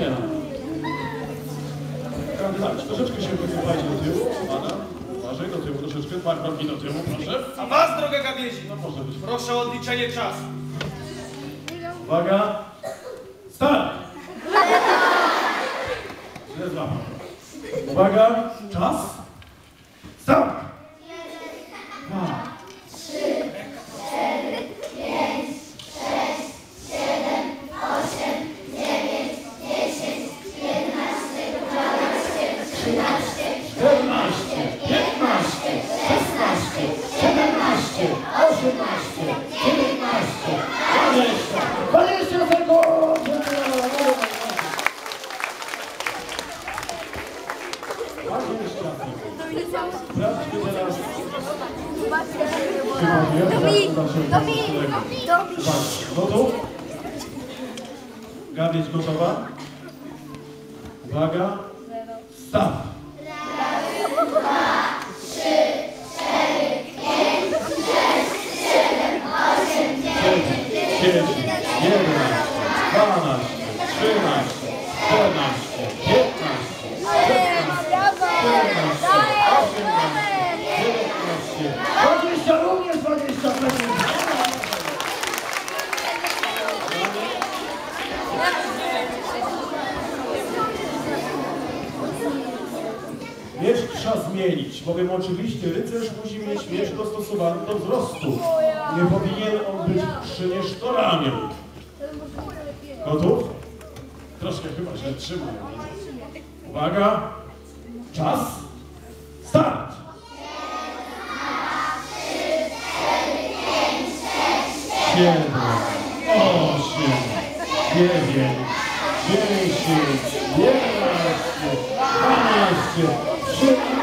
Nie. Kandydaci, troszeczkę się wycofajcie do tyłu. Pana, uważaj, do tyłu troszeczkę. Dwa kroki do tyłu, proszę. A was, droga Gabiezi, No może być. proszę o odliczenie czasu. Uwaga. Start! Źle złapał. Uwaga, czas. Start! 18, 19, 20, 20 sekund! Sprawdźmy teraz. Dominik, Dominik, Dominik. Gotów? Gabi jest gotowa? Uwaga. Start. 15, 14, 15, 15, 15, Miecz trzeba zmienić, bowiem oczywiście rycerz musi mieć miecz dostosowany do wzrostu. Nie powinien on być ramię. Gotów? Troszkę chyba się trzyma. Uwaga! Czas! Start! Siedem, osiem, dziewięć, dziesięć, jedenaście, dwanaście, Thank you.